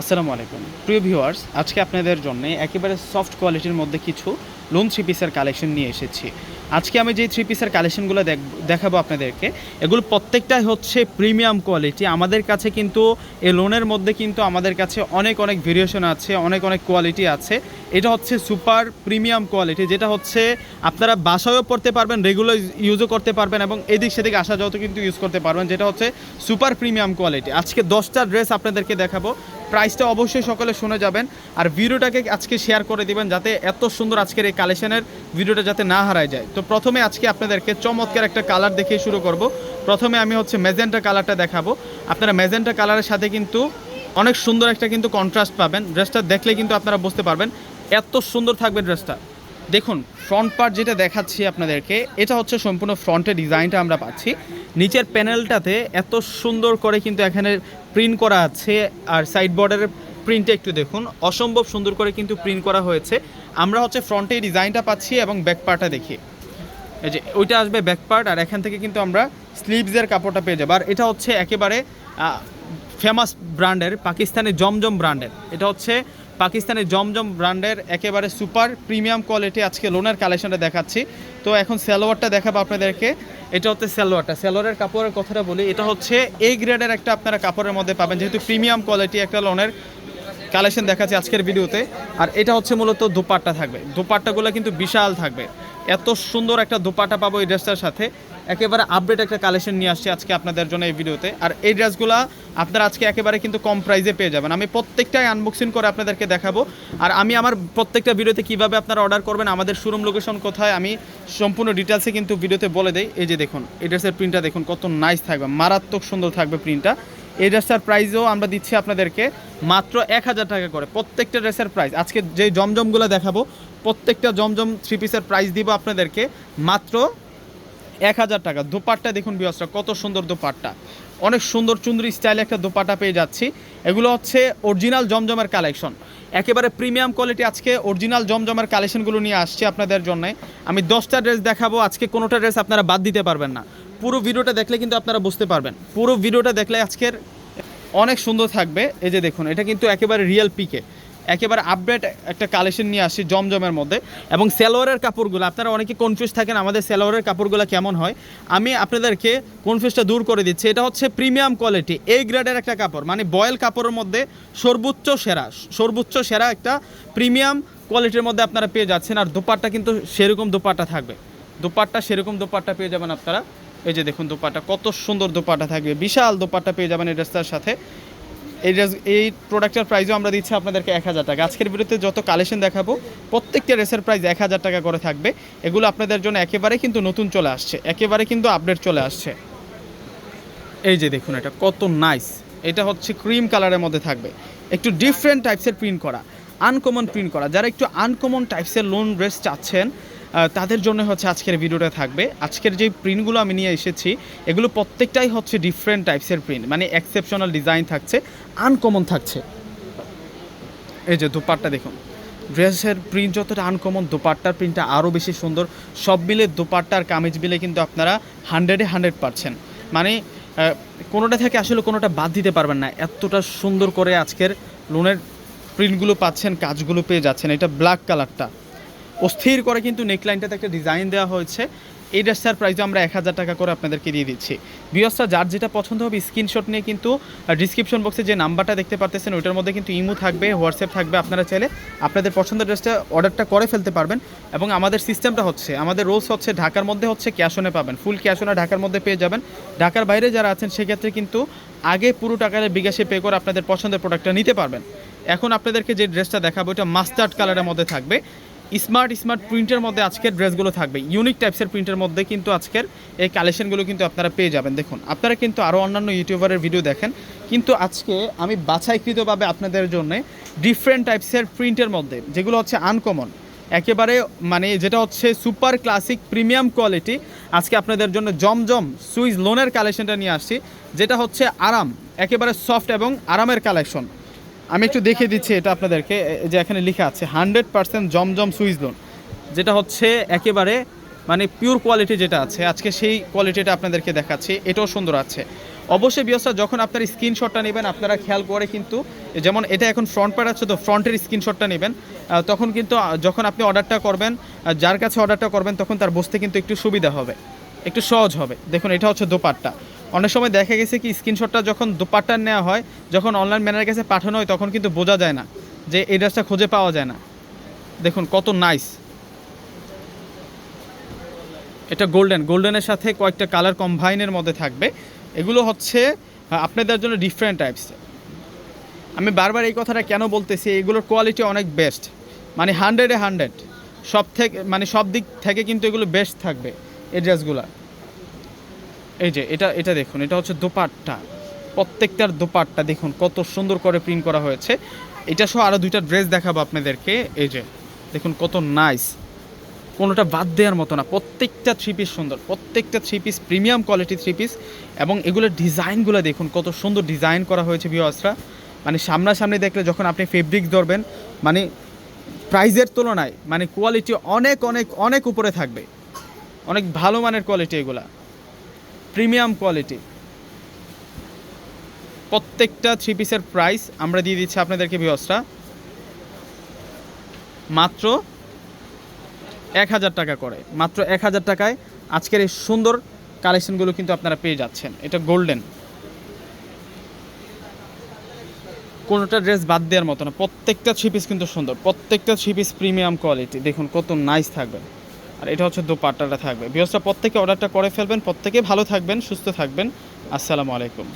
আসসালামু আলাইকুম। প্রিয় ভিউয়ার্স, আজকে আপনাদের জন্য একেবারে সফট কোয়ালিটির মধ্যে কিছু লোন থ্রি পিসের কালেকশন নিয়ে এসেছি। আজকে আমি যে থ্রি পিসের কালেকশনগুলো দেখাবো আপনাদেরকে, এগুলো প্রত্যেকটাই হচ্ছে প্রিমিয়াম কোয়ালিটি। আমাদের কাছে কিন্তু এই লোনের মধ্যে কিন্তু আমাদের কাছে অনেক অনেক ভেরিয়েশন আছে, অনেক অনেক কোয়ালিটি আছে। এটা হচ্ছে সুপার প্রিমিয়াম কোয়ালিটি যেটা হচ্ছে আপনারা বাসায়ও পড়তে পারবেন রেগুলার ইউজও করতে পারবেন এবং এদিক সেদিক আসা যাওয়াতে কিন্তু ইউজ করতে পারবেন, যেটা হচ্ছে সুপার প্রিমিয়াম কোয়ালিটি আজকে দশটা ড্রেস আপনাদেরকে দেখাবো। প্রাইসটা অবশ্যই সকলে শুনে যাবেন। আর ভিডিওটাকে আজকে শেয়ার করে দিবেন যাতে এত সুন্দর আজকের এই কালেকশনের ভিডিওটা যাতে না হারায় যায়। তো প্রথমে আজকে আপনাদেরকে চমৎকার একটা কালার দেখিয়ে শুরু করব। প্রথমে আমি হচ্ছে মেজেন্টা কালারটা দেখাবো। আপনারা মেজেন্টা কালারের সাথে কিন্তু অনেক সুন্দর একটা কিন্তু কন্ট্রাস্ট পাবেন। ড্রেসটা দেখলে কিন্তু আপনারা বুঝতে পারবেন। এত সুন্দর থাকবে ড্রেসটা দেখুন ফ্রন্ট পার্ট যেটা দেখাচ্ছি আপনাদেরকে, এটা হচ্ছে সম্পূর্ণ ফ্রন্টের ডিজাইনটা আমরা পাচ্ছি। নিচের প্যানেলটাতে এত সুন্দর করে কিন্তু এখানে প্রিন্ট করা আছে, আর সাইড বর্ডারের প্রিন্টটা একটু দেখুন, অসম্ভব সুন্দর করে কিন্তু প্রিন্ট করা হয়েছে। আমরা হচ্ছে ফ্রন্টে ডিজাইনটা পাচ্ছি এবং ব্যাক পার্টটা দেখি। এই যে, ওইটা আসবে ব্যাক পার্ট আর এখান থেকে কিন্তু আমরা স্লিভসের কাপড়টা পেয়ে যাব। আর এটা হচ্ছে একেবারে ফেমাস ব্র্যান্ডের পাকিস্তানি জমজম ব্র্যান্ডের। এটা হচ্ছে পাকিস্তানি জমজম ব্র্যান্ডের একেবারে সুপার প্রিমিয়াম কোয়ালিটি আজকে লোনের কালেকশনটা দেখাচ্ছি। তো এখন সালোয়ারটা দেখাবো আপনাদেরকে। এটা হচ্ছে সালোয়ারটা। সালোয়ারের কাপড়ের কথাটা বলি, এটা হচ্ছে এই গ্রেডের একটা আপনারা কাপড়ের মধ্যে পাবেন, যেহেতু প্রিমিয়াম কোয়ালিটি একটা লোনের কালেকশন দেখাচ্ছি আজকের ভিডিওতে। আর এটা হচ্ছে মূলত দুপাট্টা থাকবে। দুপাট্টাগুলো কিন্তু বিশাল থাকবে। এত সুন্দর একটা দুপাট্টা পাবো এই ড্রেসটার সাথে। একেবারে আপডেট একটা কালেকশন নিয়ে আসছি আজকে আপনাদের জন্য এই ভিডিওতে আর এই ড্রেসগুলো আপনারা আজকে একেবারে কিন্তু কম প্রাইসে পেয়ে যাবেন। আমি প্রত্যেকটাই আনবক্সিং করে আপনাদেরকে দেখাবো। আর আমি আমার প্রত্যেকটা ভিডিওতে কীভাবে আপনারা অর্ডার করবেন, আমাদের শোরুম লোকেশন কোথায়, আমি সম্পূর্ণ ডিটেলসে কিন্তু ভিডিওতে বলে দেই। এই যে দেখুন, এই ড্রেসের প্রিন্টটা দেখুন, কত নাইস থাকবে, মারাত্মক সুন্দর থাকবে প্রিন্টটা এই ড্রেসটার প্রাইসও আমরা দিচ্ছি আপনাদেরকে মাত্র এক হাজার টাকা করে, প্রত্যেকটা ড্রেসের প্রাইস আজকে যে জমজমগুলো দেখাবো, প্রত্যেকটা জমজম থ্রি পিসের প্রাইস দিব আপনাদেরকে, মাত্র এক হাজার টাকা। দোপাট্টা দেখুন বিয়সটা কত সুন্দর দোপাট্টা। অনেক সুন্দর চুন্দ্রি স্টাইলে একটা দোপাট্টা পেয়ে যাচ্ছি। এগুলো হচ্ছে অরিজিনাল জমজমের কালেকশন একেবারে প্রিমিয়াম কোয়ালিটি আজকে অরিজিনাল জমজমের কালেকশনগুলো নিয়ে আসছি আপনাদের জন্য। আমি দশটা ড্রেস দেখাবো, আজকে কোনোটা ড্রেস আপনারা বাদ দিতে পারবেন না। পুরো ভিডিওটা দেখলে কিন্তু আপনারা বুঝতে পারবেন। পুরো ভিডিওটা দেখলে আজকের অনেক সুন্দর থাকবে। এই যে দেখুন, এটা কিন্তু একেবারে রিয়েল পিকে একেবারে আপডেট একটা কালেকশন নিয়ে আসি জমজমের মধ্যে। এবং সেলোয়ারের কাপড়গুলো, আপনারা অনেকে কনফিউজ থাকেন আমাদের সেলোয়ারের কাপড়গুলো কেমন হয়। আমি আপনাদেরকে কনফিউজটা দূর করে দিচ্ছি। এটা হচ্ছে প্রিমিয়াম কোয়ালিটি এই গ্রেডের একটা কাপড় মানে বয়েল কাপড়ের মধ্যে সর্বোচ্চ সেরা সর্বোচ্চ সেরা একটা প্রিমিয়াম কোয়ালিটির মধ্যে আপনারা পেয়ে যাচ্ছেন। আর দোপাট্টা কিন্তু সেরকম দোপাট্টা থাকবে। দোপাট্টা সেরকম দোপাট্টা পেয়ে যাবেন আপনারা। এই যে দেখুন দোপাট্টা, কত সুন্দর দোপাট্টা থাকবে। বিশাল দোপাট্টা পেয়ে যাবেন এই ড্রেসটার সাথে। এই এই প্রোডাক্টের প্রাইসও আমরা দিচ্ছি আপনাদেরকে এক হাজার টাকা। আজকের ভিডিওতে যত কালেকশন দেখাবো, প্রত্যেকটা রেসের প্রাইস এক হাজার টাকা করে থাকবে। এগুলো আপনাদের জন্য একেবারে কিন্তু নতুন চলে আসছে। একেবারে কিন্তু আপডেট চলে আসছে। এই যে দেখুন এটা, কত নাইস এটা হচ্ছে ক্রিম কালারের মধ্যে থাকবে। একটু ডিফারেন্ট টাইপসের প্রিন্ট করা আনকমন প্রিন্ট করা। যারা একটু আনকমন টাইপসের লোন ড্রেস চাচ্ছেন তাদের জন্য হচ্ছে আজকের ভিডিওটা থাকবে। আজকের যে প্রিন্টগুলো আমি নিয়ে এসেছি, এগুলো প্রত্যেকটাই হচ্ছে ডিফারেন্ট টাইপসের প্রিন্ট মানে এক্সেপশনাল ডিজাইন থাকছে আনকমন থাকছে। এই যে দুপাট্টা দেখুন ড্রেসের প্রিন্ট যতটা আনকমন দোপাট্টার প্রিন্টটা আরও বেশি সুন্দর। সব মিলে দোপাট্টার কামিজ মিলে কিন্তু আপনারা হান্ড্রেডে হান্ড্রেড পারছেন মানে কোনোটা থেকে আসলে কোনোটা বাদ দিতে পারবেন না। এতটা সুন্দর করে আজকের লোনের প্রিন্টগুলো পাচ্ছেন, কাজগুলো পেয়ে যাচ্ছেন। এটা ব্ল্যাক কালারটা অস্থির করে কিন্তু নেকলাইনটাতে একটা ডিজাইন দেওয়া হয়েছে। এই ড্রেসটার প্রাইসও আমরা এক হাজার টাকা করে আপনাদেরকে দিয়ে দিচ্ছি। বিয়সটা যার যেটা পছন্দ হবে স্ক্রিনশট নিয়ে কিন্তু ডিসক্রিপশন বক্সে যে নাম্বারটা দেখতে পারতেছেন, ওইটার মধ্যে কিন্তু ইমো থাকবে হোয়াটসঅ্যাপ থাকবে, আপনারা চাইলে আপনাদের পছন্দের ড্রেসটা অর্ডারটা করে ফেলতে পারবেন। এবং আমাদের সিস্টেমটা হচ্ছে, আমাদের রোলস হচ্ছে, ঢাকার মধ্যে হচ্ছে ক্যাশ ক্যাশনে পাবেন ফুল ক্যাশ ক্যাশনে ঢাকার মধ্যে পেয়ে যাবেন। ঢাকার বাইরে যারা আছেন, সেক্ষেত্রে কিন্তু আগে পুরো টাকার বিকাশে পে করে আপনাদের পছন্দের প্রোডাক্টটা নিতে পারবেন। এখন আপনাদেরকে যে ড্রেসটা দেখাবো, এটা মাস্টার্ড কালারের মধ্যে থাকবে। স্মার্ট স্মার্ট প্রিন্টের মধ্যে আজকের ড্রেসগুলো থাকবে। ইউনিক টাইপসের প্রিন্টের মধ্যে কিন্তু আজকের এই কালেকশনগুলো কিন্তু আপনারা পেয়ে যাবেন। দেখুন, আপনারা কিন্তু আরও অন্যান্য ইউটিউবারের ভিডিও দেখেন। কিন্তু আজকে আমি বাছাইকৃতভাবে আপনাদের জন্য ডিফারেন্ট টাইপসের প্রিন্টের মধ্যে, যেগুলো হচ্ছে আনকমন একেবারে মানে যেটা হচ্ছে সুপার ক্লাসিক প্রিমিয়াম কোয়ালিটি আজকে আপনাদের জন্য জমজম সুইজ লোনের কালেকশনটা নিয়ে আসছি, যেটা হচ্ছে আরাম একেবারে সফট এবং আরামের কালেকশন আমি একটু দেখিয়ে দিচ্ছি এটা আপনাদেরকে যে এখানে লেখা আছে, hundred percent Zamzam Swiss lawn যেটা হচ্ছে একেবারে মানে পিওর কোয়ালিটি যেটা আছে, আজকে সেই কোয়ালিটিটা আপনাদেরকে দেখাচ্ছি, এটাও সুন্দর আছে। অবশ্যই বিয়সরা যখন আপনার স্ক্রিনশটটা নেবেন, আপনারা খেয়াল করে কিন্তু যেমন এটা এখন ফ্রন্ট পার্ট আছে, তো ফ্রন্টের স্ক্রিনশটটা নেবেন। তখন কিন্তু যখন আপনি অর্ডারটা করবেন যার কাছে অর্ডারটা করবেন, তখন তার বসতে কিন্তু একটু সুবিধা হবে, একটু সহজ হবে। দেখুন, এটা হচ্ছে দোপাট্টা। অনেক সময় দেখা গেছে কি স্ক্রিনশটটা যখন দোপাট্টার নেওয়া হয়, যখন অনলাইন ম্যানের কাছে পাঠানো হয়, তখন কিন্তু বোঝা যায় না যে এই ড্রেসটা খুঁজে পাওয়া যায় না। দেখুন কত নাইস এটা গোল্ডেন গোল্ডেনের সাথে কয়েকটা কালার কম্বাইনের মধ্যে থাকবে। এগুলো হচ্ছে আপনাদের জন্য ডিফারেন্ট টাইপস আমি বারবার এই কথাটা কেন বলতেছি? এগুলোর কোয়ালিটি অনেক বেস্ট মানে হান্ড্রেডে হান্ড্রেড সব থেকে মানে সব দিক থেকে কিন্তু এগুলো বেস্ট থাকবে, এই ড্রেসগুলো এই যে, এটা এটা দেখুন, এটা হচ্ছে দোপাট্টা। প্রত্যেকটার দোপাট্টা দেখুন, কত সুন্দর করে প্রিন্ট করা হয়েছে। এটা সহ আরও দুইটা ড্রেস দেখাবো আপনাদেরকে। এই যে, দেখুন কত নাইস কোনোটা বাদ দেওয়ার মতো না। প্রত্যেকটা থ্রি পিস সুন্দর। প্রত্যেকটা three piece premium quality three piece এবং এগুলোর ডিজাইনগুলো দেখুন, কত সুন্দর ডিজাইন করা হয়েছে ভিওয়াসরা মানে সামনাসামনি দেখলে যখন আপনি ফেব্রিক ধরবেন মানে প্রাইজের তুলনায় মানে কোয়ালিটি অনেক অনেক অনেক উপরে থাকবে। অনেক ভালো মানের কোয়ালিটি এগুলা। Premium quality. প্রত্যেকটা থ্রি পিসের প্রাইস আমরা দিয়ে দিচ্ছি আপনাদেরকে ভিওসরা মাত্র এক হাজার টাকা করে। মাত্র এক হাজার টাকায় আজকের এই সুন্দর কালেকশনগুলো কিন্তু আপনারা পেয়ে যাচ্ছেন। এটা গোল্ডেন কোনোটা ড্রেস বাদ দেওয়ার মতো না। প্রত্যেকটা থ্রি পিস কিন্তু সুন্দর। প্রত্যেকটা থ্রি পিস প্রিমিয়াম কোয়ালিটি দেখুন কত নাইস থাকবে। আর এটা হচ্ছে দোপাট্টাটা থাকবে। বিহসটা প্রত্যেকে অর্ডারটা করে ফেলবেন, প্রত্যেকে ভালো থাকবেন, সুস্থ থাকবেন। আসসালামু আলাইকুম।